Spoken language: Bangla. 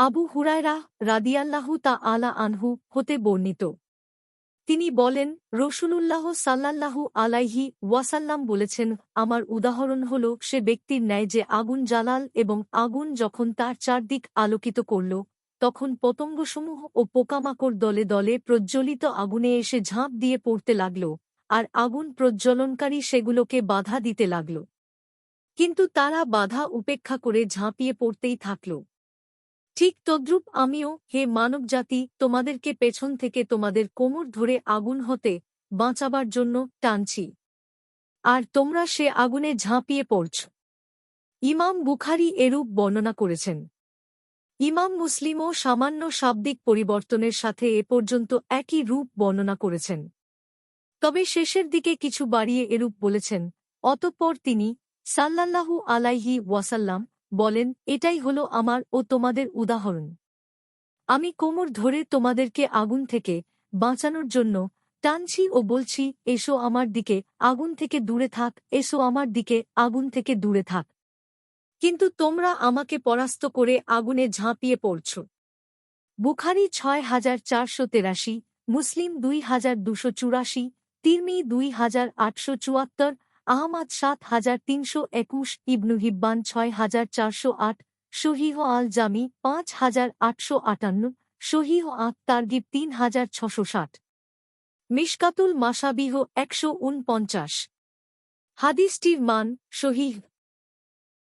আবু হুরায়রা রাদিয়াল্লাহু তা আলা আনহু হতে বর্ণিত। তিনি বলেন, রসুলুল্লাহ সাল্লাল্লাহু আলাইহি ওয়াসাল্লাম বলেছেন, আমার উদাহরণ হল সে ব্যক্তির ন্যায় যে আগুন জালাল এবং আগুন যখন তার চারদিক আলোকিত করল, তখন পতঙ্গসমূহ ও পোকামাকড় দলে দলে প্রজ্জ্বলিত আগুনে এসে ঝাঁপ দিয়ে পড়তে লাগল, আর আগুন প্রজ্বলনকারী সেগুলোকে বাধা দিতে লাগল। কিন্তু তারা বাধা উপেক্ষা করে ঝাঁপিয়ে পড়তেই থাকল। ঠিক তদ্রূপ আমিও, হে মানবজাতি, তোমাদেরকে পেছন থেকে তোমাদের কোমর ধরে আগুন হতে বাঁচাবার জন্য টানছি। আর তোমরা সে আগুনে ঝাঁপিয়ে পড়ছ। ইমাম বুখারি এরূপ বর্ণনা করেছেন। ইমাম মুসলিমও সামান্য শাব্দিক পরিবর্তনের সাথে এ পর্যন্ত একই রূপ বর্ণনা করেছেন। তবে শেষের দিকে কিছু বাড়িয়ে এরূপ বলেছেন, অতঃপর তিনি সাল্লাল্লাহু আলাইহি ওয়াসাল্লাম বলেন, এটাই হল আমার ও তোমাদের উদাহরণ। আমি কোমর ধরে তোমাদেরকে আগুন থেকে বাঁচানোর জন্য টানছি ও বলছি, এসো আমার দিকে আগুন থেকে দূরে থাক, এসো আমার দিকে আগুন থেকে দূরে থাক। কিন্তু তোমরা আমাকে পরাস্ত করে আগুনে ঝাঁপিয়ে পড়ছ। বুখারি ছয় হাজার চারশো তেরাশি, মুসলিম দুই হাজার দুশো চুরাশি তিরমি দুই হাজার আটশো চুয়াত্তর আহমাদ সাত হাজার তিনশো একুশ, ইবনু হিব্বান ছয় হাজার চারশো আট, শহীহ আল জামি পাঁচ হাজার আটশো আটান্ন, শহীহ আত তার্গিব তিন হাজার ছশো ষাট। মিশকাতুল মাসাবিহ একশো উনপঞ্চাশ। হাদিসটির মান শহীহ